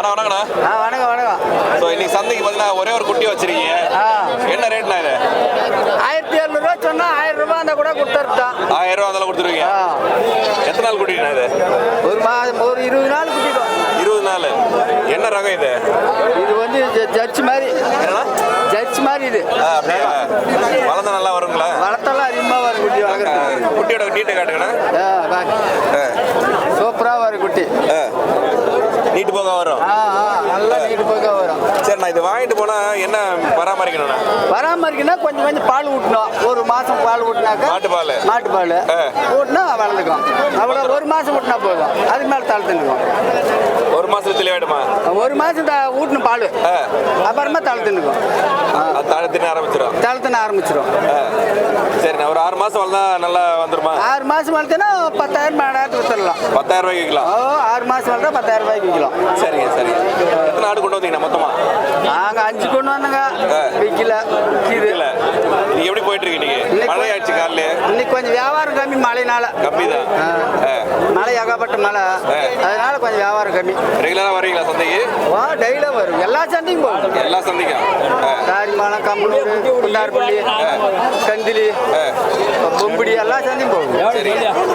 அண்ணா வணக்கண்ணா ஆ வணக்கம் வணக்கம். ஸோ இன்னைக்கு சந்தைக்கு பார்த்தீங்கன்னா ஒரே ஒரு குட்டி வச்சிருக்கீங்க. என்ன ரேட்ண்ணா இது? ஆயிரத்தி எழுநூறுவா சொன்னா ஆயிரம் ரூபாய் இருந்தா கூட கொடுத்துருத்தான் ஆயிரம் ரூபா அதெல்லாம் கொடுத்துருவீங்க எத்தனை நாள் குட்டிண்ணா இது? ஒரு மா ஒரு இருபது நாள் குட்டிடும் இருபது நாள். என்ன ரகம் இது? இது வந்து ஜட்ஜ் மாதிரி. ஜட்ஜ் மாதிரி இது. அப்படியா? வளர்ந்தா நல்லா வருங்களா? வளர்த்தெல்லாம் அதிகமாக வரும் குட்டி வளர்க்குறது குட்டியோட நீட்டை காட்டுங்கண்ணா ஆ சூப்பராக வரும் குட்டி ஆ. நீட்டு போக வரும். நல்லா நீட்டு போக வரும். சரி நான் இது வாங்கிட்டு போனா என்ன பராமரிக்கணும்ண்ணா? பராமரிக்கணும்னா கொஞ்சம் கொஞ்சம் பால் ஊட்டணும். ஒரு மாதம் பால் ஊட்டினாக்கா மாட்டு பால் மாட்டு பால். ஊட்டினா வளர்ந்துக்கும். அவ்வளோ ஒரு மாதம் ஊட்டினா போதும். அதுக்கு மேலே தளர்த்துனுக்கும் ஒரு மாசத்துல தெளிவாயிடுமா? ஒரு மாதம் த ஊட்டணும் பால். அப்புறமா தளர்த்துனுக்கும் தின்ன ஆரம்பிச்சிடும் தளர்த்துன ஆரம்பிச்சிடும் சரிண்ணா ஒரு ஆறு மாசம் வளர்ந்தா நல்லா வந்துருமா? ஆறு மாதம் வளர்த்தேன்னா பத்தாயிரம் வித்துடலாம் பத்தாயிரம் ரூபாய்க்கு விற்கலாம். ஓ ஆறு மாதம் வளர்த்தா பத்தாயிரம் ரூபாய்க்கு விற்கலாம். சரிங்க சரிங்க எத்தனை ஆடு கொண்டு வந்தீங்கண்ணா மொத்தமா? நாங்கள் அஞ்சு கொண்டு வந்தோங்க. விற்கல இல்ல நீங்க எப்படி போயிட்டு இருக்கு இன்னைக்கு? இன்னைக்கு மழை ஆயிடுச்சு காலையில? இன்னைக்கு கொஞ்சம் வியாபாரம் கம்மி மழைனால. கம்மி தான். மழை ஏகப்பட்ட மழை. அதனால கொஞ்சம் வியாபாரம் கம்மி. ரெகுலரா வரீங்களா சந்தைக்கு? வா டெய்லியும் வரும். எல்லா சந்தையும் போகும். எல்லா சந்தைக்கும். கம்பளூர் குண்டார்பள்ளி கந்திலி பொம்பிடி எல்லா சந்தையும் போகும்